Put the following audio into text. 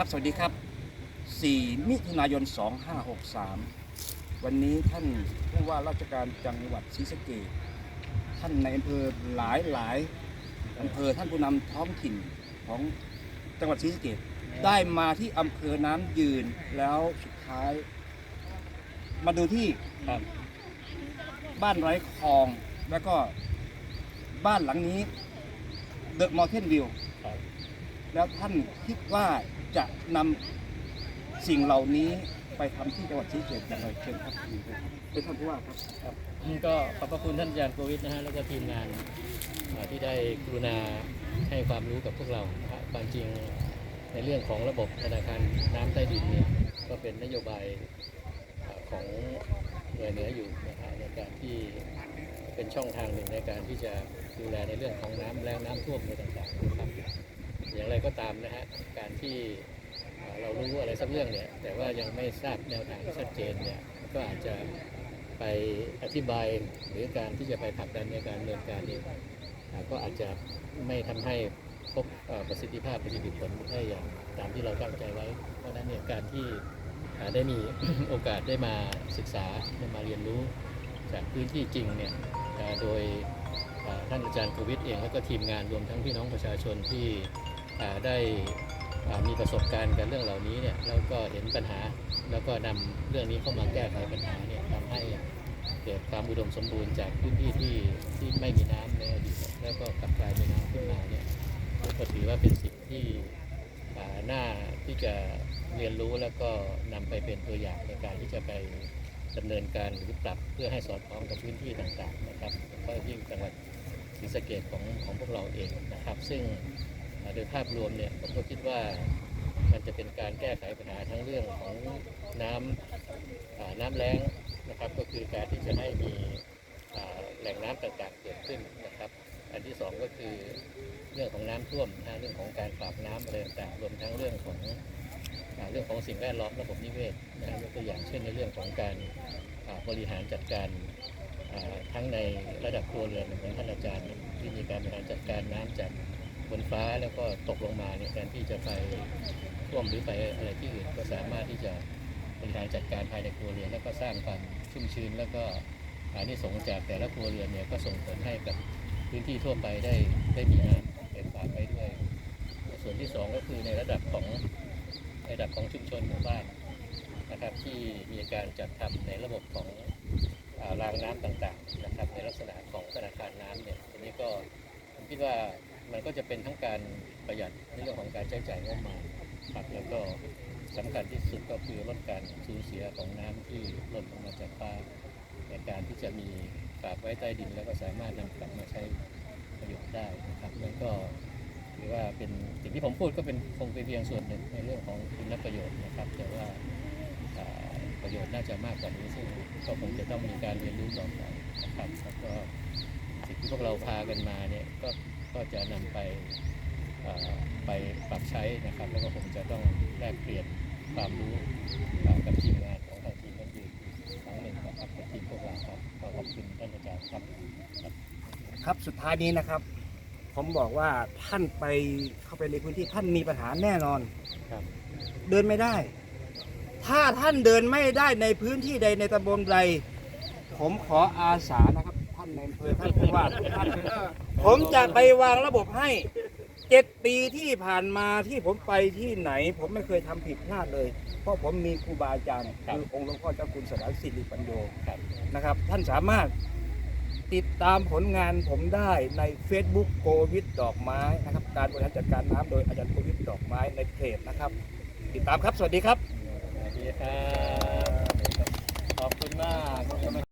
ครับสวัสดีครับ 4 มิถุนายน 2563 วันนี้ท่านผู้ว่าราชการจังหวัดศรีสะเกษท่านในอำเภอหลายหลายอำเภอท่านผู้นำท้องถิ่นของจังหวัดศรีสะเกษได้มาที่อำเภอน้ำยืนแล้วสุดท้าย มาดูที่ครับบ้านไร้คลองแล้วก็บ้านหลังนี้เดอะมอลเทนวิวครับ แล้วท่านคิดว่าจะนำสิ่งเหล่านี้ไปทำที่จังหวัดศรีสะเกษอย่างไรเชิญครับเป็นท่านผู้ว่าครับครับก็ขอบพระคุณท่านอาจารย์โควิดนะฮะแล้วก็ทีมงานเอ่อที่ได้กรุณาให้ความรู้กับพวกเรานะฮะความจริงในเรื่องของระบบธนาคารน้ำใต้ดินเนี่ยก็เป็นนโยบายเอ่อของหน่วยเหนืออยู่นะฮะในการที่เป็นช่องทางหนึ่งในการที่จะดูแลในเรื่องของน้ำแรงน้ำท่วมอะไรต่างๆนะครับ อย่างไรก็ตามนะฮะการที่เรารู้อะไรสักเรื่องเนี่ย แต่ว่ายังไม่ทราบแนวทางที่ชัดเจนเนี่ยก็อาจจะไปอธิบายหรือการที่จะไปผลักดันในการดำเนินการนี้ก็อาจจะไม่ทำให้พบประสิทธิภาพประสิทธิผลได้อย่างตามที่เราตั้งใจไว้ เพราะฉะนั้นเนี่ยการที่ได้มีโอกาสได้มาศึกษาได้มาเรียนรู้จากพื้นที่จริงเนี่ยโดยท่านอาจารย์โควิดเองแล้วก็ทีมงานรวมทั้งพี่น้องประชาชนที่ ได้มีประสบการณ์กับเรื่องเหล่านี้เนี่ยแล้วก็เห็นปัญหา แล้วก็นำเรื่องนี้เข้ามาแก้ไขปัญหาเนี่ยทำให้เกิดความอุดมสมบูรณ์จากพื้นที่ที่ที่ไม่มีน้ำในอดีตแล้วก็กลับกลายมีน้ำขึ้นมาเนี่ยก็ถือว่าเป็นสิ่งที่อ่าน่าที่จะเรียนรู้แล้วก็นำไปเป็นตัวอย่างในการที่จะไปดำเนินการหรือปรับเพื่อให้สอดคล้องกับพื้นที่ต่างๆนะครับก็ยิ่งจังหวัดศรีสะเกดของของพวกเราเองนะครับ ซึ่ง โดยภาพรวมเนี่ยผมก็คิดว่ามันจะเป็นการแก้ไขปัญหาทั้งเรื่องของน้ำอ่าน้ำแล้งนะครับก็คือการที่จะให้มีแหล่งน้ำต่างๆเกิดขึ้นนะครับ อันที่สองก็คือเรื่องของน้ำท่วมนะเรื่องของการปราบน้ำอะไรต่างๆรวมทั้งเรื่องของเรื่องของสิ่งแวดล้อมระบบนิเวศนะยกตัวอย่างเช่นในเรื่องของการบริหารจัดการทั้งในระดับครัวเรือนของท่านอาจารย์ที่มีการบริหารจัดการน้ำจาก บนฟ้าแล้วก็ตกลงมาเนี่ยแทนที่จะไปท่วมหรือไปอะไรที่อื่นก็สามารถที่จะบริหารจัดการภายในครัวเรือนแล้วก็สร้างความชุ่มชื้นแล้วก็อานิสงส์จากแต่ละครัวเรือนเนี่ยก็ส่งผลให้กับพื้นที่ทั่วไปได้ได้มีน้ำเต็มปากไปด้วย ส่วนที่สองก็คือในระดับของระดับของชุมชนหมู่บ้านนะครับที่มีการจัดทำในระบบของอารางน้ำต่างๆนะครับในลักษณะของธนาคารน้ำเนี่ยอันนี้ก็ผมคิดว่า มันก็จะเป็นทั้งการประหยัดในเรื่องของการใช้จ่ายงบประมาณครับแล้วก็สำคัญที่สุดก็คือลดการสูญเสียของน้ำที่หล่นลงมาจากฟ้าในการที่จะมีฝากไว้ใต้ดินแล้วก็สามารถนำกลับมาใช้ประโยชน์ได้นะครับแล้วก็ถือว่าเป็นสิ่งที่ผมพูดก็เป็นคงเป็นเพียงส่วนหนึ่งในเรื่องของคุณประโยชน์นะครับ แต่ว่าประโยชน์น่าจะมากกว่านี้ซึ่งก็คงจะต้องมีการเรียนรู้ต่อไปนะครับแล้วก็ ที่พวกเราพากันมาเนี่ยก็ก็จะนำไปเอ่อไปปรับใช้นะครับ แล้วก็ผมจะต้องแลกเปลี่ยนความรู้เอ่อกับทีมงานของทางทีมนั้นอยู่อีกครั้งหนึ่งนะครับกับทีมพวกเราครับก็ขอบคุณท่านอาจารย์ครับครับสุดท้ายนี้นะครับ ผมบอกว่าท่านไปเข้าไปในพื้นที่ท่านมีปัญหาแน่นอนครับ เดินไม่ได้ ถ้าท่านเดินไม่ได้ในพื้นที่ใดในตำบลใดผมขออาสานะครับท่านในอำเภอท่านผู้ว่าทุกท่านผมจะไปวางระบบให้เจ็ดปีที่ผ่านมาที่ผมไปที่ไหน ผมไม่เคยทำผิดพลาดเลย เพราะผมมีครูบาอาจารย์คือองค์หลวงพ่อเจ้าคุณสนานสิริปัญโยครับนะครับ ท่านสามารถติดตามผลงานผมได้ใน Facebook โควิดดอกไม้นะครับ การบริหารจัดการน้ำโดยอาจารย์โควิดดอกไม้ในเพจนะครับ ติดตามครับสวัสดีครับ สวัสดีครับ ขอบคุณมาก